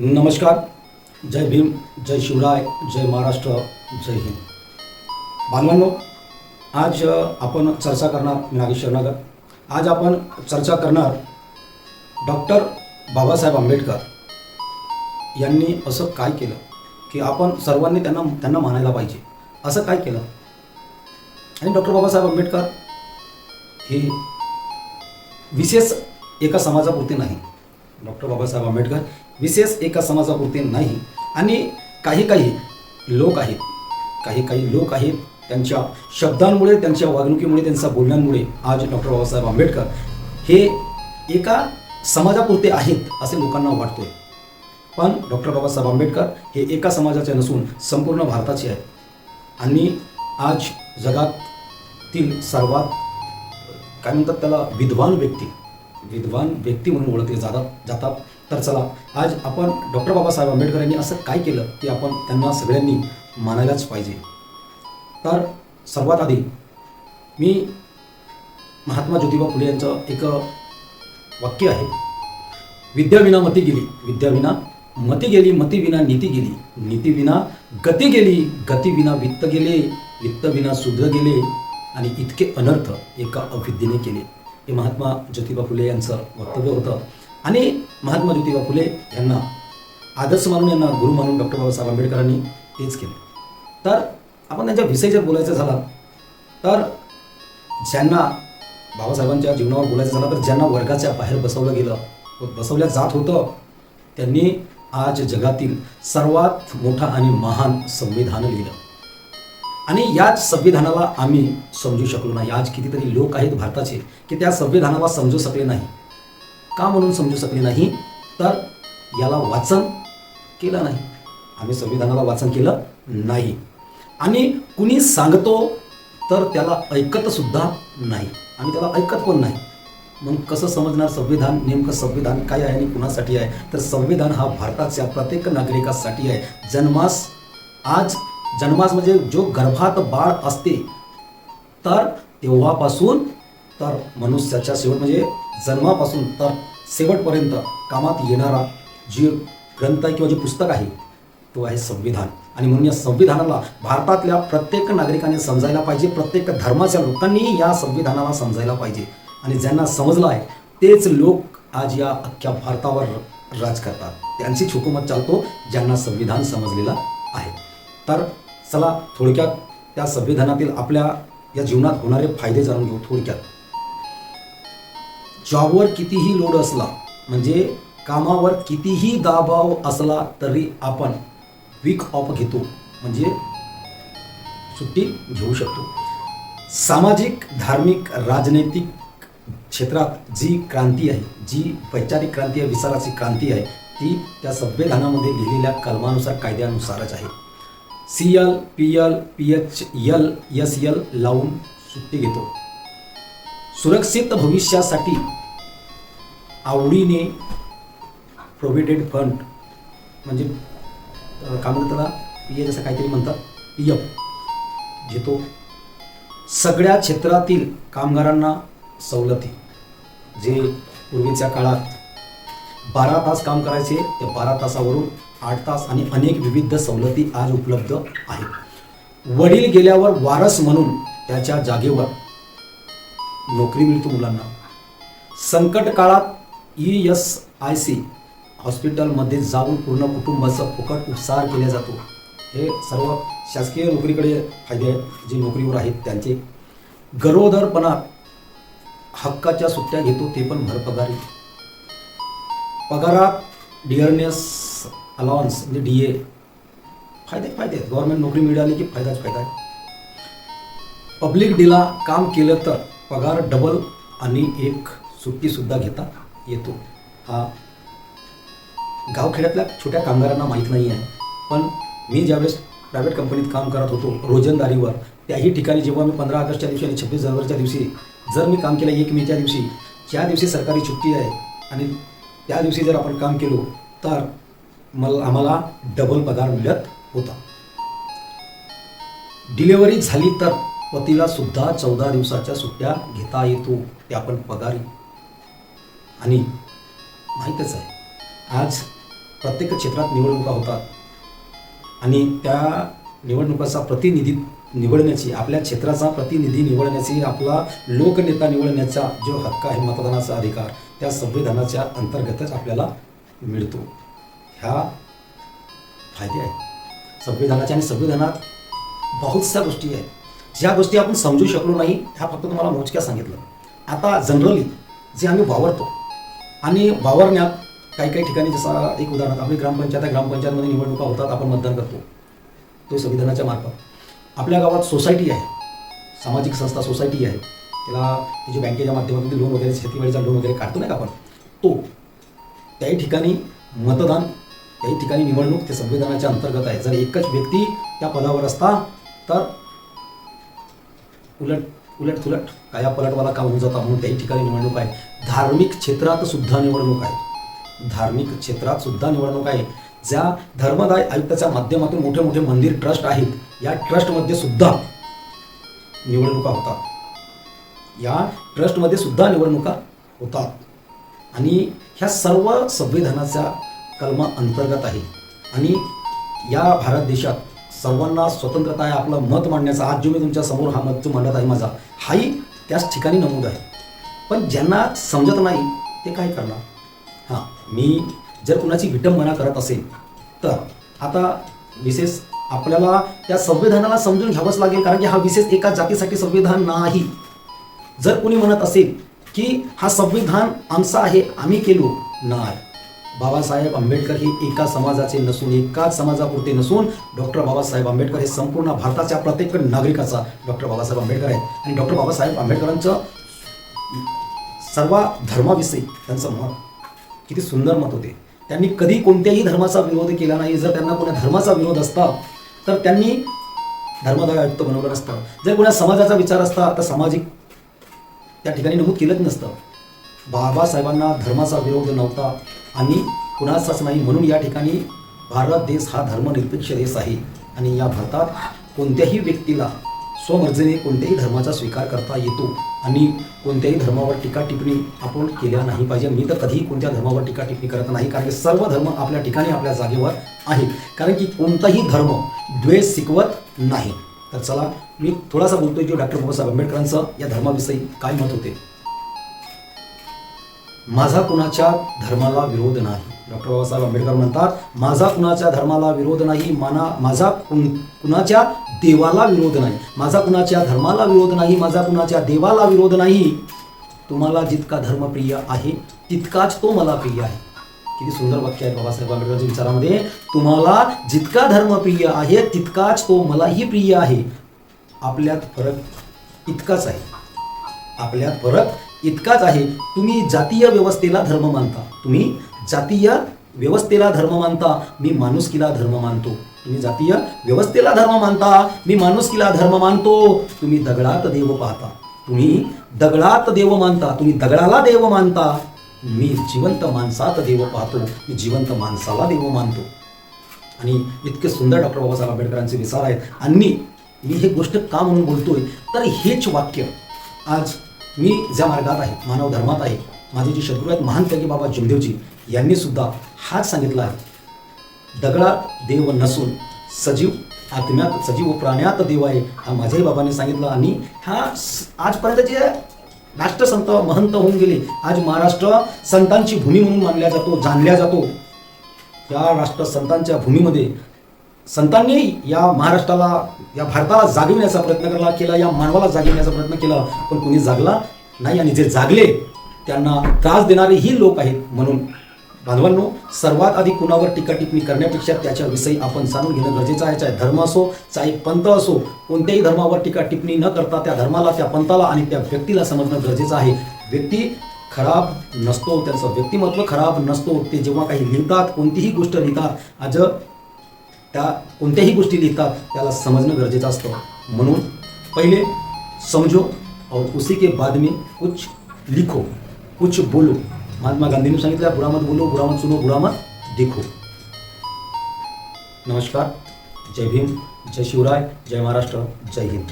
नमस्कार जय भीम जय शिवराय जय महाराष्ट्र जय हिंद. बांधवांनो आज आपण चर्चा करणार नागेश शरणागर आज आपण चर्चा करणार डॉक्टर बाबासाहेब आंबेडकर यांनी असं काय केलं की आपण सर्वांनी त्यांना त्यांना मानायला पाहिजे. असं काय केलं? आणि डॉक्टर बाबासाहेब आंबेडकर हे विशेष एका समाजापुरते नाही. डॉक्टर बाबासाहेब आंबेडकर विशेष एका समाजापुरते नाही. आणि काही काही लोक आहेत. काही काही लोक आहेत त्यांच्या शब्दांमुळे त्यांच्या वागणुकीमुळे त्यांच्या बोलण्यांमुळे आज डॉक्टर बाबासाहेब आंबेडकर हे एका समाजापुरते आहेत असे लोकांना वाटतोय. पण डॉक्टर बाबासाहेब आंबेडकर हे एका समाजाचे नसून संपूर्ण भारताचे आहेत. आणि आज जगातील सर्वात काय म्हणतात त्याला विद्वान व्यक्ती विद्वान व्यक्ती म्हणून ओळखले जातात जातात. तर चला आज आपण डॉक्टर बाबासाहेब आंबेडकर यांनी असं काय केलं की आपण त्यांना सगळ्यांनी मानायलाच पाहिजे. तर सर्वात आधी मी महात्मा ज्योतिबा फुले यांचं एक वाक्य आहे. विद्याविना मती गेली विद्याविना मती गेली मतीविना नीती गेली नीतीविना गती गेली गतीविना वित्त गेले वित्तविना शूद्र गेले आणि इतके अनर्थ एका अविद्येने केले. हे महात्मा ज्योतिबा फुले यांचं वक्तव्य होतं. आणि महात्मा ज्योतिबा फुले यांना आदर्श मानून यांना गुरु मानून डॉक्टर बाबासाहेब आंबेडकरांनी तेच केलं. तर आपण त्यांच्या विषयी जर बोलायचं झालं तर ज्यांना बाबासाहेबांच्या जीवनावर बोलायचं झालं तर ज्यांना वर्गाच्या बाहेर बसवलं गेलं व बसवल्या जात होतं त्यांनी आज जगातील सर्वात मोठा आणि महान संविधान लिहिलं. आणि याच संविधानाला आम्ही समजू शकलो नाही. आज कितीतरी लोक आहेत भारताचे की त्या संविधानाला समजू शकले नाही. का म्हणून समजू शकले नाही? तर याला वाचन केलं नाही. आम्ही संविधानाला वाचन केलं नाही. आणि कुणी सांगतो तर त्याला ऐकतसुद्धा नाही. आम्ही त्याला ऐकत पण नाही? मग कसं समजणार संविधान? नेमकं संविधान काय आहे आणि कुणासाठी आहे? तर संविधान हा भारताच्या प्रत्येक नागरिकासाठी आहे. जन्मास आज जन्मास म्हणजे जो गर्भात बाळ असते तर तेव्हापासून तर मनुष्याच्या शेवट म्हणजे जन्मापासून तर शेवटपर्यंत कामात येणारा जी ग्रंथ आहे किंवा जे पुस्तक आहे तो आहे संविधान. आणि म्हणून या संविधानाला भारतातल्या प्रत्येक नागरिकाने समजायला पाहिजे प्रत्येक धर्माच्या लोकांनी या संविधानाला समजायला पाहिजे. आणि ज्यांना समजलं आहे तेच लोक आज या अख्ख्या भारतावर राज करतात. त्यांची छुकुमत चालतो ज्यांना संविधान समजलेलं आहे. तर चला थोडक्यात त्या संविधानातील आपल्या या जीवनात होणारे फायदे जाणून घेऊ थोडक्यात. जॉबवर कितीही लोड असला म्हणजे कामावर कितीही दाबाव असला तरी आपण वीक ऑफ घेतो म्हणजे सुट्टी घेऊ शकतो. सामाजिक धार्मिक राजनैतिक क्षेत्रात जी क्रांती आहे जी वैचारिक क्रांती आहे विचाराची क्रांती आहे ती त्या संविधानामध्ये लिहिलेल्या कलमानुसार कायद्यानुसारच आहे. C L P L P H L S L लावून सुट्टी घेतो. सुरक्षित भविष्यासाठी आवडीने प्रोव्हिडेंट फंड म्हणजे काय म्हणतात त्याला? पी एच असं काहीतरी म्हणतात. पी एफ घेतो. सगळ्या क्षेत्रातील कामगारांना सवलती. जे पूर्वीच्या काळात बारा तास काम करायचे ते बारा तासावरून आठ तास आणि अनेक विविध सवलती आज उपलब्ध आहेत. वडील गेल्यावर वारस म्हणून त्याच्या जागेवर नोकरी मिळतो मुलांना. संकट काळात ई एस आय सी हॉस्पिटलमध्ये जाऊन पूर्ण कुटुंबाचा फुकट उपचार केला जातो. हे सर्व शासकीय नोकरीकडे फायदे आहेत. जे नोकरीवर आहेत त्यांचे. गरोदरपणात हक्काच्या सुट्ट्या घेतो ते पण भरपगारी. पगारात डिअरनेस अलाउन्स म्हणजे डी ए फायदे फायदे. आहेत गव्हर्नमेंट नोकरी मिळाली की फायदाच फायदा आहे. पब्लिक डीला काम केलं तर पगार डबल आणि एक सुट्टीसुद्धा घेता येतो. हा गावखेड्यातल्या छोट्या कामगारांना माहीत नाही आहे पण मी ज्यावेळेस प्रायव्हेट कंपनीत काम करत होतो रोजंदारीवर त्याही ठिकाणी जेव्हा मी पंधरा ऑगस्टच्या दिवशी आणि छब्बीस जानेवारीच्या दिवशी जर मी काम केलं एक मेच्या दिवशी ज्या दिवशी सरकारी सुट्टी आहे आणि त्या दिवशी जर आपण काम केलो तर मला आम्हाला डबल पगार मिळत होता. डिलेवरी झाली तर पतीला सुद्धा चौदा दिवसाच्या सुट्ट्या घेता येतो त्या पण पगारी. आणि माहीतच आहे आज प्रत्येक क्षेत्रात निवडणुका होतात. आणि त्या निवडणुकाचा प्रतिनिधी निवडण्याची आपल्या क्षेत्राचा प्रतिनिधी निवडण्याची आपला लोकनेता निवडण्याचा जो हक्क आहे मतदानाचा अधिकार त्या संविधानाच्या अंतर्गतच आपल्याला मिळतो. ह्या फायदे आहेत. संविधानाच्या आणि संविधानात बहुतशा गोष्टी आहेत. ज्या गोष्टी आपण समजू शकलो नाही ह्या फक्त तुम्हाला मोजक्या सांगितलं आता जनरली जे आम्ही वावरतो आणि वावरण्यात काही काही ठिकाणी जसा एक उदाहरण आपली ग्रामपंचायत आहे ग्रामपंचायतमध्ये निवडणुका होतात आपण मतदान करतो. तो संविधानाच्या मार्फत. आपल्या गावात सोसायटी आहे. सामाजिक संस्था सोसायटी आहे. त्याला त्याची बँकेच्या माध्यमातून लोन वगैरे शेतीवाडीचा लोन वगैरे काढतो नाही का आपण? तो त्याही ठिकाणी मतदान त्याही ठिकाणी निवडणूक ते संविधानाच्या अंतर्गत आहे. जर एकच व्यक्ती त्या पदावर असता तर उलट उलट तुलट काया पलटवाला का होऊन जाता म्हणून त्याही ठिकाणी निवडणूक आहे. धार्मिक क्षेत्रात सुद्धा निवडणूक आहे. धार्मिक क्षेत्रात सुद्धा निवडणूक आहे. ज्या धर्मदाय आयुक्ताच्या माध्यमातून मोठे मोठे मंदिर ट्रस्ट आहेत या ट्रस्टमध्ये सुद्धा निवडणुका होतात. या ट्रस्टमध्ये सुद्धा निवडणुका होतात. आणि ह्या सर्व संविधानाच्या कलमा अंतर्गत आहे. आणि या भारत देशात सर्वांना स्वतंत्रता आहे आपलं मत मांडण्याचा. आज जो मी तुमच्यासमोर हा मत जो मांडत आहे माझा हाही त्याच ठिकाणी नमूद आहे. पण ज्यांना समजत नाही ते काय करणार? हां मी जर कुणाची विटंबना करत असेल तर आता विशेष आपल्याला त्या संविधानाला समजून घ्यावंच लागेल कारण की हा विशेष एका जातीसाठी संविधान नाही. जर कोणी म्हणत असेल की हा संविधान आमचा आहे आम्ही केलो नाही. बाबासाहेब आंबेडकर हे एका समाजाचे नसून एकाच समाजापुरते नसून डॉक्टर बाबासाहेब आंबेडकर हे संपूर्ण भारताच्या प्रत्येक नागरिकाचा डॉक्टर बाबासाहेब आंबेडकर आहेत. आणि डॉक्टर बाबासाहेब आंबेडकरांचं सर्व धर्माविषयी त्यांचं मत किती सुंदर मत होते. त्यांनी कधी कोणत्याही धर्माचा विरोध केला नाही. जर त्यांना कोणत्या धर्माचा विरोध असता तर त्यांनी धर्मदाय आयुक्त बनवलं नसतं. जर कोणा समाजाचा विचार असता तर सामाजिक त्या ठिकाणी नमूद केलंच नसतं. बाबासाहेबांना धर्माचा विरोध नव्हता आणि कुणाचाच नाही म्हणून या ठिकाणी भारत देश हा धर्मनिरपेक्ष देश आहे. आणि या भारतात कोणत्याही व्यक्तीला स्वमर्जीने कोणत्याही धर्माचा स्वीकार करता येतो आणि कोणत्याही धर्मावर टीका टिप्पणी आपण केल्या नाही पाहिजे. मी तर कधीही कोणत्या धर्मावर टीका टिप्पणी करत नाही कारण की सर्व धर्म आपल्या ठिकाणी आपल्या जागेवर आहे कारण की कोणताही धर्म द्वेष शिकवत नाही. तर चला मी थोडासा बोलतोय जो डॉक्टर बाबासाहेब आंबेडकरांचं या धर्माविषयी काय मत होते? माझा कुणाच्या धर्माला विरोध नाही. डॉक्टर बाबासाहेब आंबेडकर म्हणतात माझा कुणाच्या धर्माला विरोध नाही माना माझा कुण कुणाच्या देवाला विरोध नाही. माझा कुणाच्या धर्माला विरोध नाही माझा कुणाच्या देवाला विरोध नाही. तुम्हाला जितका धर्मप्रिय आहे तितकाच तो मला प्रिय आहे. किती सुंदर वाक्य आहे बाबासाहेब आंबेडकरांच्या विचारामध्ये. तुम्हाला जितका धर्मप्रिय आहे तितकाच तो मलाही प्रिय आहे. आपल्यात फरक इतकाच आहे. आपल्यात फरक इतकाच आहे तुम्ही जातीय व्यवस्थेला धर्म मानता. तुम्ही जातीय व्यवस्थेला धर्म मानता मी माणुसकीला धर्म मानतो. तुम्ही जातीय व्यवस्थेला धर्म मानता मी माणुसकीला धर्म मानतो. तुम्ही दगडात देव पाहता. तुम्ही दगडात देव मानता तुम्ही दगडाला देव मानता. मी जिवंत माणसात देव पाहतो मी जिवंत माणसाला देव मानतो. आणि इतके सुंदर डॉक्टर बाबासाहेब आंबेडकरांचे विचार आहेत. आणि मी हे गोष्ट का म्हणून बोलतोय? तर हेच वाक्य आज मी ज्या मार्गात आहे मानव धर्मात आहे माझे जे शत्रू आहेत महान त्यागी बाबा जमदेवजी यांनी सुद्धा हाच सांगितला आहे. दगडा देव नसून सजीव आत्म्यात सजीव प्राण्यात देव आहे हा माझ्याही बाबांनी सांगितलं. आणि हा आजपर्यंत जे राष्ट्रसंत महंत होऊन गेले आज महाराष्ट्र संतांची भूमी म्हणून मानल्या जातो जाणल्या जातो. या राष्ट्रसंतांच्या भूमीमध्ये संतांनी या महाराष्ट्राला या भारताला जागविण्याचा प्रयत्न केला केला या मानवाला जागविण्याचा प्रयत्न केला पण कोणी जागला नाही आणि जे जागले त्यांना त्रास देणारे ही लोक आहेत. म्हणून बांधवांनो सर्वात आधी कुणावर टीका टिप्पणी करण्यापेक्षा त्याच्याविषयी आपण जाणून घेणं गरजेचं आहे. चाहे धर्म असो चाहे पंथ असो कोणत्याही धर्मावर टीका टिप्पणी न करता त्या धर्माला त्या पंथाला आणि त्या व्यक्तीला समजणं गरजेचं आहे. व्यक्ती खराब नसतो त्यांचं व्यक्तिमत्व खराब नसतो ते जेव्हा काही लिहितात कोणतीही गोष्ट लिहितात आज त्या कोणत्याही गोष्टी लिहितात त्याला समजणं गरजेचं असतं. म्हणून पहिले समजो और उसी के बाद में कुछ लिखो कुछ बोलो. महात्मा गांधींनी सांगितलं बुरा मत बोलो बुरा मत सुनो बुरा मत देखो. नमस्कार. जय भीम जय शिवराय जय महाराष्ट्र जय हिंद.